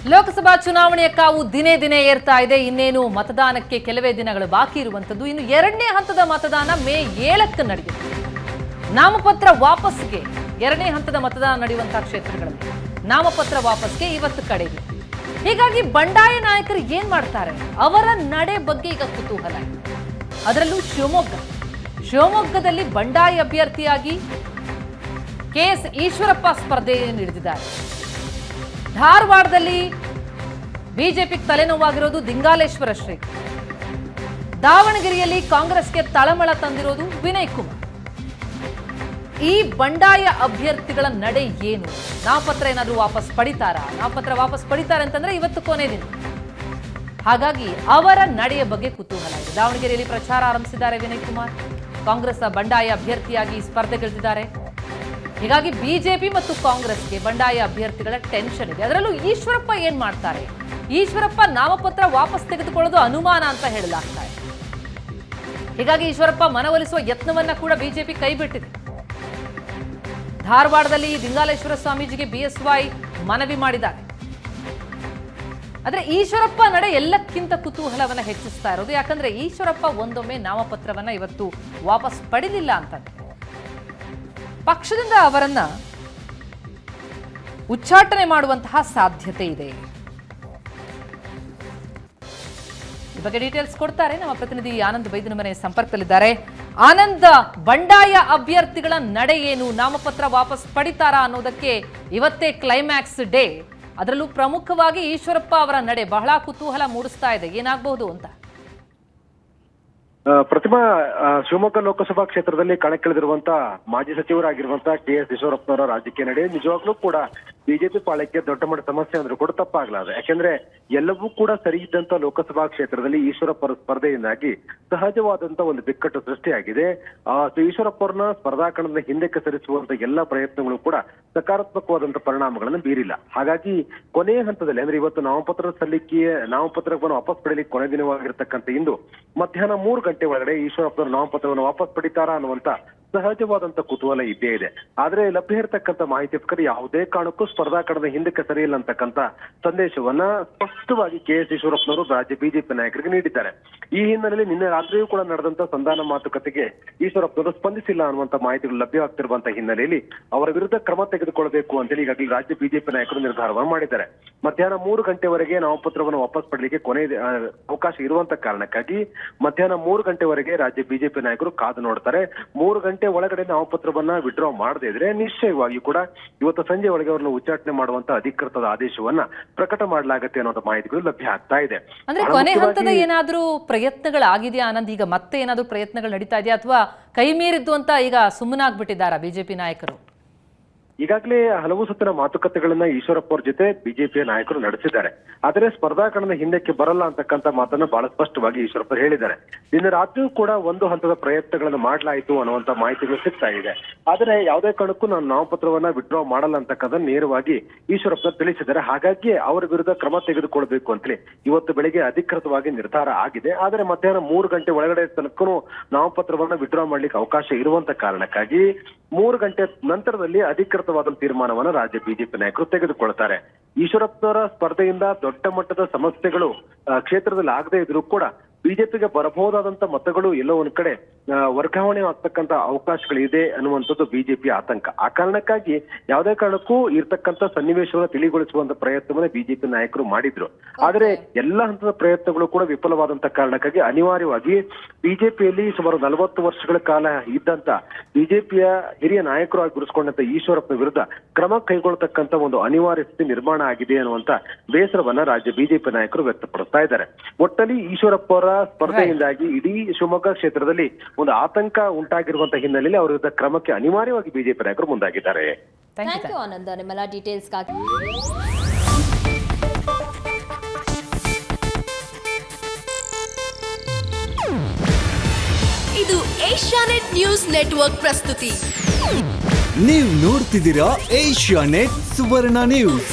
ಲೋಕಸಭಾ ಚುನಾವಣೆಯ ಕಾವು ದಿನೇ ದಿನೇ ಏರ್ತಾ ಇದೆ. ಇನ್ನೇನು ಮತದಾನಕ್ಕೆ ಕೆಲವೇ ದಿನಗಳು ಬಾಕಿ ಇರುವಂತದ್ದು ಇನ್ನು ಎರಡನೇ ಹಂತದ ಮತದಾನ ಮೇ ಏಳಕ್ಕೆ ನಡೆಯುತ್ತೆ ನಾಮಪತ್ರ ವಾಪಸ್ಗೆ ಎರಡನೇ ಹಂತದ ಮತದಾನ ನಡೆಯುವಂತಹ ಕ್ಷೇತ್ರಗಳಲ್ಲಿ ನಾಮಪತ್ರ ವಾಪಸ್ಗೆ ಇವತ್ತು ಕಡೆಗೆ ಹೀಗಾಗಿ ಬಂಡಾಯ ನಾಯಕರು ಏನ್ ಮಾಡ್ತಾರೆ? ಅವರ ನಡೆ ಬಗ್ಗೆ ಈಗ ಕುತೂಹಲ ಅದರಲ್ಲೂ ಶಿವಮೊಗ್ಗ. ಶಿವಮೊಗ್ಗದಲ್ಲಿ ಬಂಡಾಯ ಅಭ್ಯರ್ಥಿಯಾಗಿ ಕೆ ಎಸ್ ಈಶ್ವರಪ್ಪ ಸ್ಪರ್ಧೆಯನ್ನು ನೀಡಿದ್ದಾರೆ ಧಾರವಾಡದಲ್ಲಿ ಬಿಜೆಪಿಗೆ ತಲೆನೋವಾಗಿರೋದು ದಿಂಗಾಲೇಶ್ವರ ಶ್ರೀ. ದಾವಣಗೆರೆಯಲ್ಲಿ ಕಾಂಗ್ರೆಸ್ಗೆ ತಳಮಳ ತಂದಿರೋದು ವಿನಯ್ ಕುಮಾರ್. ಈ ಬಂಡಾಯ ಅಭ್ಯರ್ಥಿಗಳ ನಡೆ ಏನು? ನಾಪತ್ರ ಏನಾದರೂ ವಾಪಸ್ ಪಡಿತಾರಾ? ನಾಪತ್ರ ವಾಪಸ್ ಪಡಿತಾರೆ ಅಂತಂದ್ರೆ ಇವತ್ತು ಕೊನೆ ದಿನ. ಹಾಗಾಗಿ ಅವರ ನಡೆಯ ಬಗ್ಗೆ ಕುತೂಹಲ ಇದೆ ದಾವಣಗೆರೆಯಲ್ಲಿ ಪ್ರಚಾರ ಆರಂಭಿಸಿದ್ದಾರೆ ವಿನಯ್ ಕುಮಾರ್. ಕಾಂಗ್ರೆಸ್ ಬಂಡಾಯ ಅಭ್ಯರ್ಥಿಯಾಗಿ ಸ್ಪರ್ಧೆಗಿಳಿದಿದ್ದಾರೆ ಹೀಗಾಗಿ ಬಿಜೆಪಿ ಮತ್ತು ಕಾಂಗ್ರೆಸ್ಗೆ ಬಂಡಾಯ ಅಭ್ಯರ್ಥಿಗಳ ಟೆನ್ಷನ್ ಇದೆ. ಅದರಲ್ಲೂ ಈಶ್ವರಪ್ಪ ಏನ್ ಮಾಡ್ತಾರೆ? ಈಶ್ವರಪ್ಪ ನಾಮಪತ್ರ ವಾಪಸ್ ತೆಗೆದುಕೊಳ್ಳೋದು ಅನುಮಾನ ಅಂತ ಹೇಳಲಾಗ್ತಾ ಇದೆ. ಹೀಗಾಗಿ ಈಶ್ವರಪ್ಪ ಮನವೊಲಿಸುವ ಯತ್ನವನ್ನ ಕೂಡ ಬಿಜೆಪಿ ಕೈಬಿಟ್ಟಿದೆ ಧಾರವಾಡದಲ್ಲಿ ದಿಂಗಾಲೇಶ್ವರ ಸ್ವಾಮೀಜಿಗೆ ಬಿಎಸ್ವೈ ಮನವಿ ಮಾಡಿದ್ದಾರೆ. ಆದರೆ ಈಶ್ವರಪ್ಪ ನಡೆ ಎಲ್ಲಕ್ಕಿಂತ ಕುತೂಹಲವನ್ನ ಹೆಚ್ಚಿಸ್ತಾ ಇರೋದು. ಯಾಕಂದ್ರೆ ಈಶ್ವರಪ್ಪ ಒಂದೊಮ್ಮೆ ನಾಮಪತ್ರವನ್ನ ಇವತ್ತು ವಾಪಸ್ ಪಡೆದಿಲ್ಲ ಅಂತಂದ್ರೆ. ಪಕ್ಷದಿಂದ ಅವರನ್ನ ಉಚ್ಚಾಟನೆ ಮಾಡುವಂತಹ ಸಾಧ್ಯತೆ ಇದೆ. ಈ ಬಗ್ಗೆ ಡೀಟೇಲ್ಸ್ ಕೊಡ್ತಾರೆ. ನಮ್ಮ ಪ್ರತಿನಿಧಿ ಆನಂದ್ ಬೈದಿನ ಮನೆ ಸಂಪರ್ಕದಲ್ಲಿದ್ದಾರೆ. ಆನಂದ್, ಬಂಡಾಯ ಅಭ್ಯರ್ಥಿಗಳ ನಡೆ ಏನು? ನಾಮಪತ್ರ ವಾಪಸ್ ಪಡಿತಾರಾ ಅನ್ನೋದಕ್ಕೆ ಇವತ್ತೇ ಕ್ಲೈಮ್ಯಾಕ್ಸ್ ಡೇ ಅದರಲ್ಲೂ ಪ್ರಮುಖವಾಗಿ ಈಶ್ವರಪ್ಪ ಅವರ ನಡೆ ಬಹಳ ಕುತೂಹಲ ಮೂಡಿಸ್ತಾ ಇದೆ. ಏನಾಗಬಹುದು ಅಂತ? ಪ್ರತಿಮಾ ಶಿವಮೊಗ್ಗ ಲೋಕಸಭಾ ಕ್ಷೇತ್ರದಲ್ಲಿ ಕಣಕ್ಕಿಳಿದಿರುವಂತಹ ಮಾಜಿ ಸಚಿವರಾಗಿರುವಂತಹ ಕೆ ಎಸ್ ಈಶ್ವರಪ್ಪನವರ ರಾಜಕೀಯ ನಡೆ ನಿಜವಾಗ್ಲೂ ಕೂಡ ಬಿಜೆಪಿ ಪಾಳಕ್ಕೆ ದೊಡ್ಡ ಮಟ್ಟ ಸಮಸ್ಯೆ ಅಂದ್ರೂ ಕೂಡ ತಪ್ಪಾಗಲಾರದು. ಯಾಕೆಂದ್ರೆ ಎಲ್ಲವೂ ಕೂಡ ಸರಿ ಇದ್ದಂತ ಲೋಕಸಭಾ ಕ್ಷೇತ್ರದಲ್ಲಿ ಈಶ್ವರಪ್ಪರ ಸ್ಪರ್ಧೆಯಿಂದಾಗಿ ಸಹಜವಾದಂತ ಒಂದು ಬಿಕ್ಕಟ್ಟು ಸೃಷ್ಟಿಯಾಗಿದೆ. ಆ ಈಶ್ವರಪ್ಪರನ್ನ ಸ್ಪರ್ಧಾ ಕಣದ ಹಿಂದಕ್ಕೆ ಸರಿಸುವಂತ ಎಲ್ಲ ಪ್ರಯತ್ನಗಳು ಕೂಡ ಸಕಾರಾತ್ಮಕವಾದಂತ ಪರಿಣಾಮಗಳನ್ನು ಬೀರಿಲ್ಲ. ಹಾಗಾಗಿ ಕೊನೆಯ ಹಂತದಲ್ಲಿ, ಅಂದ್ರೆ ಇವತ್ತು ನಾಮಪತ್ರ ಸಲ್ಲಿಕೆ ನಾಮಪತ್ರವನ್ನು ವಾಪಸ್ ಪಡೆಯಲಿಕ್ಕೆ ಕೊನೆ ದಿನವಾಗಿರ್ತಕ್ಕಂಥ ಇಂದು ಮಧ್ಯಾಹ್ನ ಮೂರು ಗಂಟೆ ಒಳಗಡೆ ಈಶ್ವರಪ್ಪನವರು ನಾಮಪತ್ರವನ್ನು ವಾಪಸ್ ಪಡಿತಾರಾ ಅನ್ನುವಂತ ಸಹಜವಾದಂತ ಕುತೂಹಲ ಇದ್ದೇ ಇದೆ. ಆದ್ರೆ ಲಭ್ಯ ಇರತಕ್ಕಂತ ಮಾಹಿತಿ ಪ್ರಕಾರ ಯಾವುದೇ ಕಾರಣಕ್ಕೂ ಸ್ಪರ್ಧಾ ಕಣದ ಹಿಂದಕ್ಕೆ ಸರಿಯಿಲ್ಲ ಅಂತಕ್ಕಂತ ಸಂದೇಶವನ್ನ ಸ್ಪಷ್ಟವಾಗಿ ಕೆ ಎಸ್ ಈಶ್ವರಪ್ಪನವರು ರಾಜ್ಯ ಬಿಜೆಪಿ ನಾಯಕರಿಗೆ ನೀಡಿದ್ದಾರೆ. ಈ ಹಿನ್ನೆಲೆಯಲ್ಲಿ ನಿನ್ನೆ ರಾತ್ರಿಯೂ ಕೂಡ ನಡೆದಂತ ಸಂಧಾನ ಮಾತುಕತೆಗೆ ಈಶ್ವರಪ್ಪನವರು ಸ್ಪಂದಿಸಿಲ್ಲ ಅನ್ನುವಂತ ಮಾಹಿತಿಗಳು ಲಭ್ಯವಾಗ್ತಿರುವಂತ ಹಿನ್ನೆಲೆಯಲ್ಲಿ ಅವರ ವಿರುದ್ಧ ಕ್ರಮ ತೆಗೆದುಕೊಳ್ಳಬೇಕು ಅಂತೇಳಿ ಈಗಾಗಲೇ ರಾಜ್ಯ ಬಿಜೆಪಿ ನಾಯಕರು ನಿರ್ಧಾರವನ್ನು ಮಾಡಿದ್ದಾರೆ. ಮಧ್ಯಾಹ್ನ ಮೂರು ಗಂಟೆವರೆಗೆ ನಾಮಪತ್ರವನ್ನು ವಾಪಸ್ ಪಡಲಿಕ್ಕೆ ಕೊನೆ ಅವಕಾಶ ಇರುವಂತ ಕಾರಣಕ್ಕಾಗಿ ಮಧ್ಯಾಹ್ನ ಮೂರು ಗಂಟೆವರೆಗೆ ರಾಜ್ಯ ಬಿಜೆಪಿ ನಾಯಕರು ಕಾದು ನೋಡ್ತಾರೆ. ಮೂರು ಗಂಟೆ ಒಳಗಡೆ ನಾಮಪತ್ರವನ್ನ ವಿಡ್ರಾ ಮಾಡದೇ ಇದ್ರೆ ನಿಶ್ಚಯವಾಗಿ ಕೂಡ ಇವತ್ತು ಸಂಜೆ ಒಳಗೆ ಅವರನ್ನು ಉಚ್ಚಾಟನೆ ಮಾಡುವಂತ ಅಧಿಕೃತದ ಆದೇಶವನ್ನ ಪ್ರಕಟ ಮಾಡಲಾಗುತ್ತೆ ಅನ್ನೋದು ಮಾಹಿತಿಗಳು ಲಭ್ಯ ಆಗ್ತಾ ಇದೆ. ಅಂದ್ರೆ ಕೊನೆ ಹಂತದ ಏನಾದರೂ ಏನಾದ್ರೂ ಪ್ರಯತ್ನಗಳಾಗಿದೆಯಾ ಆನಂದ್? ಈಗ ಮತ್ತೆ ಏನಾದ್ರೂ ಪ್ರಯತ್ನಗಳು ನಡೀತಾ ಇದೆಯಾ? ಅಥವಾ ಕೈ ಮೀರಿದ್ದು ಅಂತ ಈಗ ಸುಮ್ಮನಾಗ್ಬಿಟ್ಟಿದ್ದಾರಾ ಬಿಜೆಪಿ ನಾಯಕರು? ಈಗಾಗಲೇ ಹಲವು ಸುತ್ತಿನ ಮಾತುಕತೆಗಳನ್ನ ಈಶ್ವರಪ್ಪ ಅವ್ರ ಜೊತೆ ಬಿಜೆಪಿಯ ನಾಯಕರು ನಡೆಸಿದ್ದಾರೆ. ಆದರೆ ಸ್ಪರ್ಧಾ ಕಣದ ಹಿಂದಕ್ಕೆ ಬರಲ್ಲ ಅಂತಕ್ಕಂತ ಮಾತನ್ನ ಬಹಳ ಸ್ಪಷ್ಟವಾಗಿ ಈಶ್ವರಪ್ಪ ಹೇಳಿದ್ದಾರೆ. ನಿನ್ನೆ ರಾತ್ರಿಯೂ ಕೂಡ ಒಂದು ಹಂತದ ಪ್ರಯತ್ನಗಳನ್ನು ಮಾಡಲಾಯಿತು ಅನ್ನುವಂತ ಮಾಹಿತಿಗಳು ಸಿಗ್ತಾ ಇದೆ. ಆದರೆ ಯಾವುದೇ ಕಾರಣಕ್ಕೂ ನಾನು ನಾಮಪತ್ರವನ್ನ ವಿಡ್ರಾ ಮಾಡಲ್ಲ ಅಂತಕ್ಕಂಥ ನೇರವಾಗಿ ಈಶ್ವರಪ್ಪ ತಿಳಿಸಿದ್ದಾರೆ. ಹಾಗಾಗಿ ಅವರ ವಿರುದ್ಧ ಕ್ರಮ ತೆಗೆದುಕೊಳ್ಬೇಕು ಅಂತೇಳಿ ಇವತ್ತು ಬೆಳಿಗ್ಗೆ ಅಧಿಕೃತವಾಗಿ ನಿರ್ಧಾರ ಆಗಿದೆ. ಆದರೆ ಮಧ್ಯಾಹ್ನ ಮೂರು ಗಂಟೆ ಒಳಗಡೆ ತನಕೂ ನಾಮಪತ್ರವನ್ನ ವಿಡ್ರಾ ಮಾಡ್ಲಿಕ್ಕೆ ಅವಕಾಶ ಇರುವಂತ ಕಾರಣಕ್ಕಾಗಿ ಮೂರು ಗಂಟೆ ನಂತರದಲ್ಲಿ ಅಧಿಕೃತವಾದ ತೀರ್ಮಾನವನ್ನು ರಾಜ್ಯ ಬಿಜೆಪಿ ನಾಯಕರು ತೆಗೆದುಕೊಳ್ತಾರೆ. ಈಶ್ವರಪ್ಪನವರ ಸ್ಪರ್ಧೆಯಿಂದ ದೊಡ್ಡ ಮಟ್ಟದ ಸಮಸ್ಯೆಗಳು ಕ್ಷೇತ್ರದಲ್ಲಿ ಆಗದೇ ಇದ್ರೂ ಕೂಡ ಬಿಜೆಪಿಗೆ ಬರಬಹುದಾದಂತ ಮತಗಳು ಎಲ್ಲೋ ಒಂದ್ ಕಡೆ ವರ್ಗಾವಣೆ ಆಗ್ತಕ್ಕಂತ ಅವಕಾಶಗಳಿದೆ ಅನ್ನುವಂಥದ್ದು ಬಿಜೆಪಿ ಆತಂಕ. ಆ ಕಾರಣಕ್ಕಾಗಿ ಯಾವುದೇ ಕಾರಣಕ್ಕೂ ಇರ್ತಕ್ಕಂಥ ಸನ್ನಿವೇಶವನ್ನು ತಿಳಿಗೊಳಿಸುವಂತ ಪ್ರಯತ್ನವನ್ನ ಬಿಜೆಪಿ ನಾಯಕರು ಮಾಡಿದ್ರು. ಆದ್ರೆ ಎಲ್ಲ ಹಂತದ ಪ್ರಯತ್ನಗಳು ಕೂಡ ವಿಫಲವಾದಂತ ಕಾರಣಕ್ಕಾಗಿ ಅನಿವಾರ್ಯವಾಗಿ ಬಿಜೆಪಿಯಲ್ಲಿ ಸುಮಾರು ನಲವತ್ತು ವರ್ಷಗಳ ಕಾಲ ಇದ್ದಂತ ಬಿಜೆಪಿಯ ಹಿರಿಯ ನಾಯಕರಾಗಿ ಗುರುಸ್ಕೊಂಡಂತ ಈಶ್ವರಪ್ಪ ವಿರುದ್ಧ ಕ್ರಮ ಕೈಗೊಳ್ಳತಕ್ಕಂತ ಒಂದು ಅನಿವಾರ್ಯ ಸ್ಥಿತಿ ನಿರ್ಮಾಣ ಆಗಿದೆ ಅನ್ನುವಂತ ಬೇಸರವನ್ನ ರಾಜ್ಯ ಬಿಜೆಪಿ ನಾಯಕರು ವ್ಯಕ್ತಪಡಿಸ್ತಾ ಇದ್ದಾರೆ. ಒಟ್ಟಲ್ಲಿ ಈಶ್ವರಪ್ಪ ಅವರ ಸ್ಪರ್ಧೆಯಿಂದಾಗಿ ಇಡೀ ಶಿವಮೊಗ್ಗ ಕ್ಷೇತ್ರದಲ್ಲಿ ಒಂದು ಆತಂಕ ಉಂಟಾಗಿರುವಂತಹ ಹಿನ್ನೆಲೆಯಲ್ಲಿ ಅವರ ವಿರುದ್ಧ ಕ್ರಮಕ್ಕೆ ಅನಿವಾರ್ಯವಾಗಿ ಬಿಜೆಪಿ ನಾಯಕರು ಮುಂದಾಗಿದ್ದಾರೆ. Thank you thank you Ananda ನಿಮ್ಮೆಲ್ಲ ಡೀಟೇಲ್ಸ್ಗಾಗಿ ಇದು ಏಷ್ಯಾನೆಟ್ ನ್ಯೂಸ್ ನೆಟ್ವರ್ಕ್ ಪ್ರಸ್ತುತಿ. ನೀವು ನೋಡ್ತಿದ್ದೀರಾ ಏಷ್ಯಾ ನೆಟ್ ಸುವರ್ಣ ನ್ಯೂಸ್